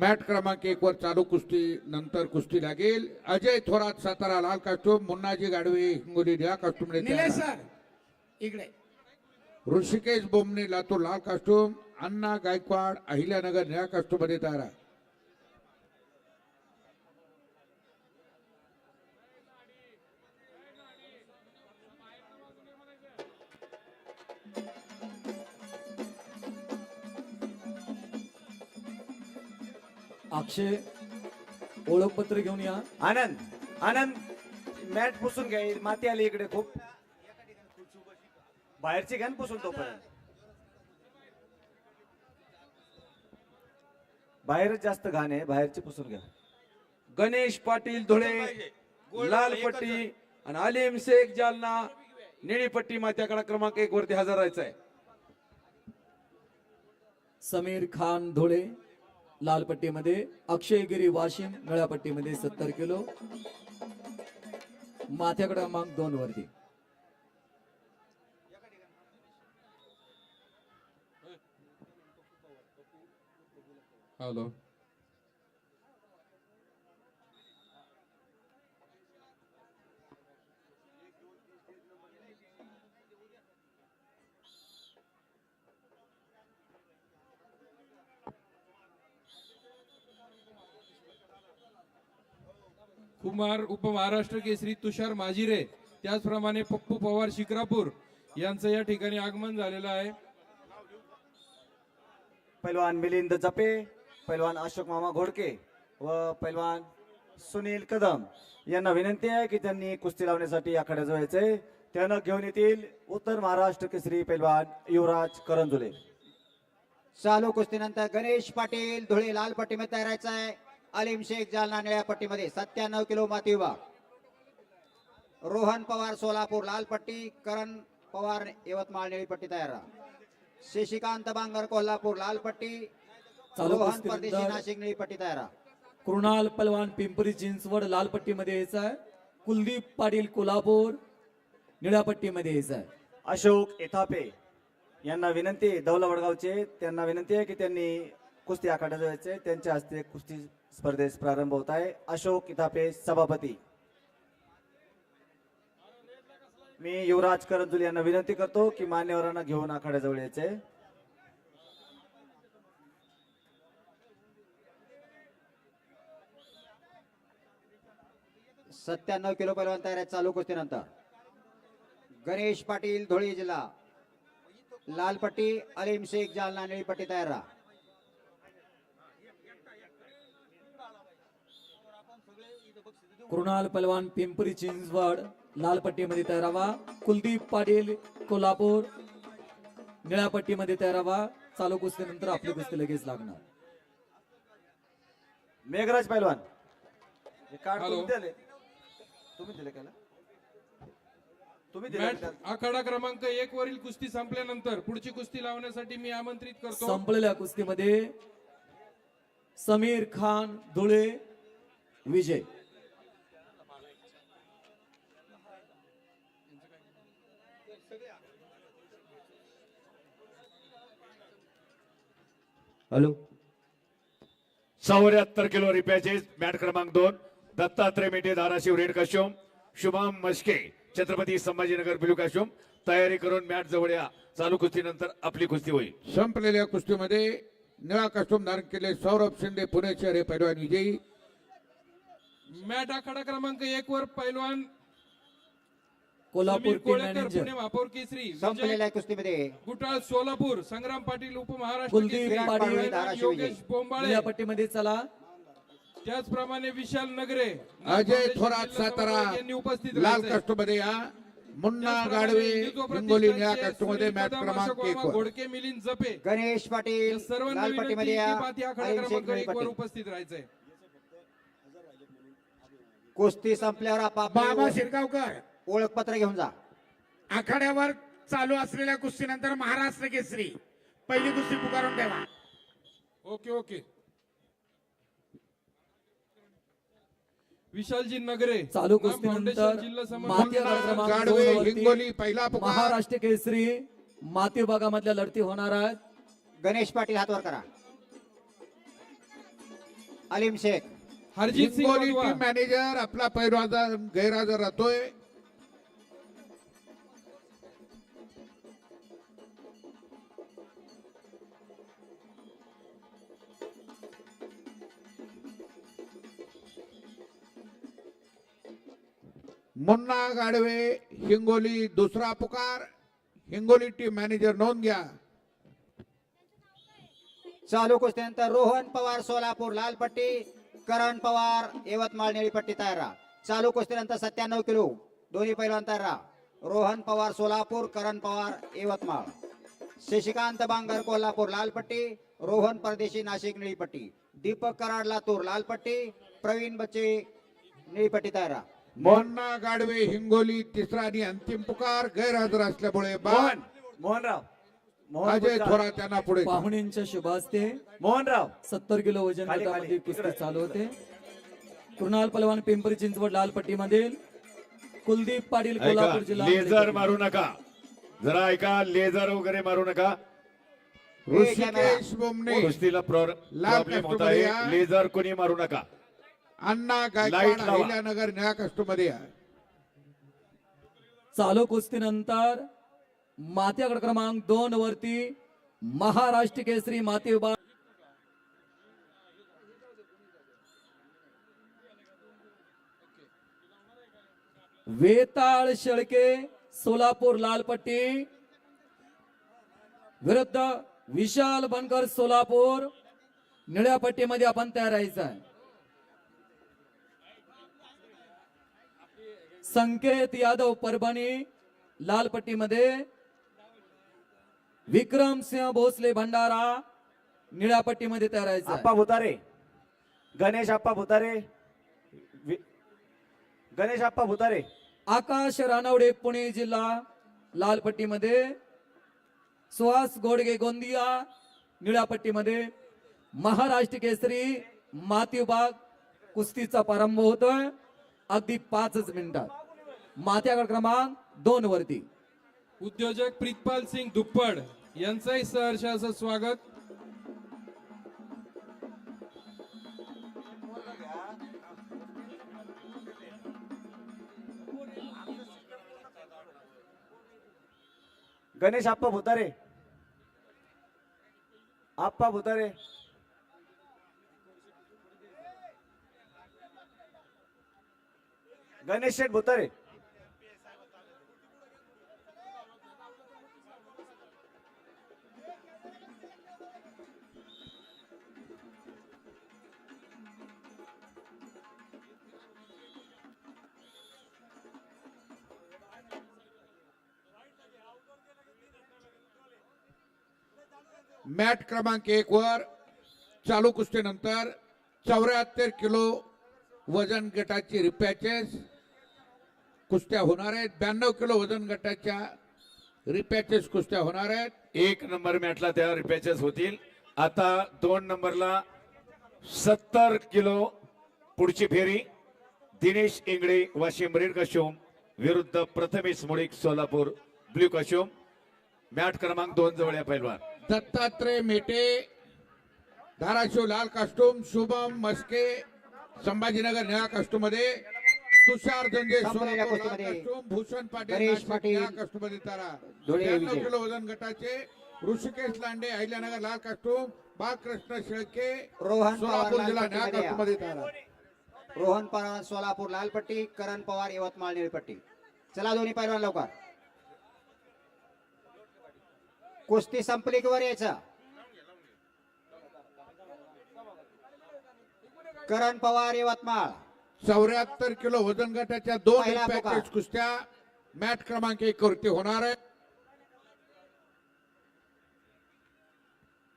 Mat क्रमांक एक वर चालू कुस्ती नंतर कुस्ती लागेल. अजय थोरात सातारा लाल कास्टूम मुन्नाजी गाडवे हिंगोली निळा कास्टूम इकडे. ऋषिकेश बोमने लातूर लाल कास्टूम अण्णा गायकवाड अहिल्यानगर निळा कास्टूममध्ये तयार आहे. अक्षय ओळखपत्र घेऊन या. आनंद आनंद मॅट पुसून घ्या माती आली इकडे खूप. बाहेरची घ्या पुसून तोपर्यंत. बाहेरच जास्त घाण आहे बाहेरची पुसून घ्या. गणेश पाटील धुळे लाल पट्टी आणि आलिम शेख जालना निळी पट्टी मात्याकडा क्रमांक एक वरती हजर राहायचा आहे समीर खान धुळे लाल पट्टीमध्ये अक्षय गिरी वाशिम निळ्या पट्टीमध्ये सत्तर किलो. माथ्याकडे क्रमांक दोन वरती. हॅलो कुमार उपमहाराष्ट्र केसरी तुषार माजिरे त्याचप्रमाणे पप्पू पवार शिक्रापूर यांचं या ठिकाणी आगमन झालेलं आहे. पैलवान मिलिंद जपे पैलवान अशोक मामा घोडके व पैलवान सुनील कदम यांना विनंती आहे की त्यांनी कुस्ती लावण्यासाठी आखाड्यात जायचंय त्यांना घेऊन येतील उत्तर महाराष्ट्र केसरी पैलवान युवराज करंजुले. चालू कुस्तीनंतर गणेश पाटील धुळे लाल पट्टीमध्ये तयारायचा आहे. अलीम शेख जालना निळ्या पट्टीमध्ये सत्त्याण्णव किलो माती विभाग रोहन पवार सोलापूर लाल पट्टी करण पवार यवतमाळ निळी पट्टी तयार. शशिकांत बांगर कोल्हापूर लाल पट्टी चालू रोहन परदेशी नाशिक निळी पट्टी तयार. कृणाल पलवान पिंपरी चिंचवड लाल पट्टीमध्ये यायचा आहे कुलदीप पाटील कोल्हापूर निळ्या पट्टीमध्ये यायचा आहे अशोक एथापे यांना विनंती आहे, दौला वडगावचे त्यांना विनंती आहे की त्यांनी कुस्ती आखाड्यात जायचे त्यांच्या हस्ते कुस्ती स्पर्धेस प्रारंभ होत आहे. अशोक इथापे सभापती. मी युवराज करंजुल यांना विनंती करतो की मान्यवरांना घेऊन आखाड्याजवळ यायचे. सत्त्याण्णव किलो पैलवान तयार आहे चालू कुस्तीनंतर. गणेश पाटील धुळे जिल्हा. लालपट्टी अलीम शेख जालना निळी पट्टी तयार राहा. कृणाल पलवान पिंपरी चिंचवड लाल पट्टीमध्ये तयारावा कुलदीप पाटील कोल्हापूर. निळ्या पट्टीमध्ये तयारावा चालू कुस्तीनंतर आपली कुस्ती लगेच लागणार. मेघराज पैलवान हे कार्ड. तुम्ही दिले तुम्ही दिले का तुम्ही दिले मॅट का? आखाडा क्रमांक एक वरील कुस्ती संपल्यानंतर पुढची कुस्ती लावण्यासाठी मी आमंत्रित करतो. संपलेल्या कुस्तीमध्ये समीर खान धुळे विजय. हॅलो. चौऱ्याहत्तर किलो रुपयाचे मॅट क्रमांक दोन. दत्तात्रय मेटे धाराशिव रेड काश्योम. शुभम मस्के छत्रपती संभाजीनगर ब्लू काश्योम. तयारी करून मॅट जवळ या. चालू कुस्तीनंतर आपली कुस्ती होईल. संपलेल्या कुस्तीमध्ये निळा कास्टूम धारण केले सौरभ शिंदे पुणे शहर हे पैलवान विजयी. मॅट आखाडा क्रमांक एक वर पैलवान कोल्हापूर समीर टीम कोळेकर मॅनेजर पुणे महापौर केसरी विजय संपलेल्या कुस्तीमध्ये गुटाळ सोलापूर संग्राम पाटील उपमहाराष्ट्र कुलदीप केसरी, पाटील, धाराशिव योगेश विजय. बोंबाळे. पट्टीमध्ये चला. त्याचप्रमाणे विशाल नगरे अजय थोरात सातारा यांनी उपस्थित लाल राहायचंय. कास्टूममध्ये या. मुन्ना त्याचप्रमाणे गाडवे हिंदुत्व हिंगोली निळ्या प्रतिष्ठानचे कास्टूममध्ये कदम, क्रमांक एक वर. घोडके मिलिंद जपे. गणेश पाटील या सर्वांना लाल विनंती पट्टीमध्ये की या पाती आखाडा अलीम शेख क्रमांक निळी एक वर पट्टी उपस्थित राहायचंय. कुस्ती संपल्यावर बाबा आपापले शिरगावकर. ओळखपत्र घेऊन जा. आखाड्यावर चालू असलेल्या कुस्तीनंतर महाराष्ट्र केसरी. पहिली कुस्ती पुकारून ठेवा. Okay okay. विशालजी नगरे. चालू नाम फाउंडेशन कुस्तीनंतर जिल्हा समन्वयक माती मुन्ना आखाडा क्रमांक गाडवे दोन वरती हिंगोली पहिला पुकार. महाराष्ट्र केसरी माती विभागामधल्या लढती होणार आहेत. गणेश पाटील हातवर करा. अलीम शेख. हरजीत सिंग हिंगोली वटवा टीम मॅनेजर आपला पैरवाजा गैरहजर राहतोय. मुन्ना गाडवे हिंगोली दुसरा पुकार. हिंगोली टीम मॅनेजर नोंद घ्या. चालू कुस्तीनंतर रोहन पवार सोलापूर लालपट्टी. करण पवार यवतमाळ निळीपट्टी तयार राहा. चालू कुस्तीनंतर सत्त्याण्णव किलो. दोन्ही पैलवान तयार राहा. रोहन पवार सोलापूर करण पवार यवतमाळ. शशिकांत बांगर कोल्हापूर लालपट्टी. रोहन परदेशी नाशिक निळीपट्टी. दीपक कराड लातूर लालपट्टी. प्रवीण बच्चे निळीपट्टी तयार राहा. मुन्ना गाडवे हिंगोली तिसरा आणि अंतिम पुकार गैरहजर असल्यामुळे मोहन मोहनराव मोहन अजय गुजरात. थोरात यांना पुढे पाहुण्यांच्या शुभ हस्ते मोहनराव. सत्तर किलो वजन खाली, गटामध्ये खाली. कुस्ती इकडे. चालू होते. कृणाल पलवान पिंपरी चिंचवड लाल पट्टीमधील कुलदीप पाटील ऐका कोल्हापूर जिल्हा लेझर मारू नका. जरा ऐका लेझर वगैरे मारू नका. ऋषिकेश बुमणे कुस्तीला लाल प्रॉब्लेम होत कस्टमर आहे. या. लेझर कोणी मारू नका. अण्णा गायकवाड लावा. अहिल्यानगर निळ्या कस्टमध्ये या चालू कुस्तीनंतर माथ्यागड क्रमांक दोन वरती महाराष्ट्र केसरी माती विभाग. वेताळ शेळके सोलापूर लालपट्टी. विरुद्ध विशाल बनकर सोलापूर. निळ्या पट्टीमध्ये आपण तयार राहायचं आहे. संकेत यादव परभणी लाल पट्टीमध्ये विक्रम सिंह भोसले भंडारा निळ्या पट्टीमध्ये तयार आहे. आप्पा भुतारे. गणेश आप्पा भुतारे. वि- गणेश आप्पा भुतारे. आकाश रानवडे पुणे जिल्हा लाल पट्टीमध्ये सुहास गोडगे गोंदिया निळ्या पट्टीमध्ये महाराष्ट्र केसरी माती विभाग कुस्तीचा प्रारंभ होतोय. अगदी पाचच मिनिटात. माथ्यागड क्रमांक दोन वरती. उद्योजक प्रीतपाल सिंग दुप्पड यांचंही सहर्ष असं स्वागत. गणेश आप्पा भुतारे. आप्पा भुतारे. गणेश शेठ भुतारे. मॅट क्रमांक एक वर चालू कुस्तीनंतर चौऱ्याहत्तर किलो वजन गटाची रिपॅचेस कुस्त्या होणार आहेत. ब्याण्णव किलो वजन गटाच्या रिपॅचेस कुस्त्या होणार आहेत. एक नंबर मॅटला त्या रिपॅचेस होतील. आता दोन नंबरला सत्तर किलो पुढची फेरी. दिनेश इंगळे वाशिम रेड कशोम विरुद्ध Prathamesh Mulik Solapur blue costume mat क्रमांक दोन जवळ या पैलवान. दत्तात्रय मेटे धाराशिव लाल कास्टूम शुभम मस्के संभाजीनगर निळा कास्टूममध्ये तुषार कुस्तीमध्ये कास्टूम भूषण पाटील निळा कास्टूमध्ये तारा. किलो वजन गटाचे ऋषिकेश लांडे अहिल्यानगर लाल कास्टूम बाळकृष्ण शेळके रोहन सोलापूर जिल्हा निळा पट्टीमध्ये. या. कास्टूमध्ये तारा. रोहन पवार सोलापूर लाल पट्टी करण पवार यवतमाळ निळी पट्टी चला दोन्ही पैलवान लवकर. कुस्ती संपली की वर यायचं? करण पवार यवतमाळ. चौऱ्याहत्तर किलो वजन गटाच्या दोन पहिला पॅकेज पुकार. कुस्त्या मॅट क्रमांक एक वरती होणार आहे.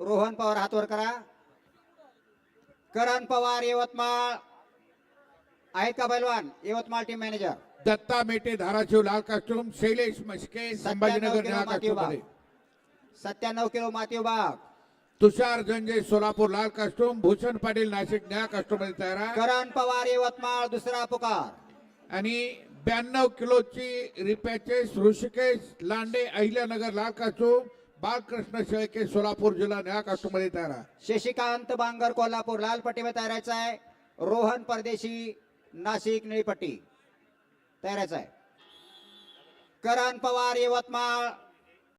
रोहन पवार हातवर करा. करण पवार यवतमाळ. आहेत का पैलवान यवतमाळ टीम मॅनेजर दत्ता मेटे धाराशिव लाल कास्टूम शैलेश मस्के संभाजीनगर निळा कास्टूम सत्त्याण्णव किलो माती विभाग तुषार जंजे सोलापूर लाल कास्टूम भूषण पाटील नाशिक निळा कास्टूममध्ये तयार आहे. करण पवार यवतमाळ दुसरा पुकार आणि ब्याण्णव किलोची रिपॅचेस ऋषिकेश लांडे अहिल्यानगर लाल कास्टूम बाळकृष्ण शेळके सोलापूर जिल्हा निळ्या कास्टूममध्ये तयार आहे. शशिकांत बांगर कोल्हापूर लाल पट्टीमध्ये तयारायचा आहे रोहन परदेशी नाशिक निळी पट्टी तयारायचा आहे करण पवार यवतमाळ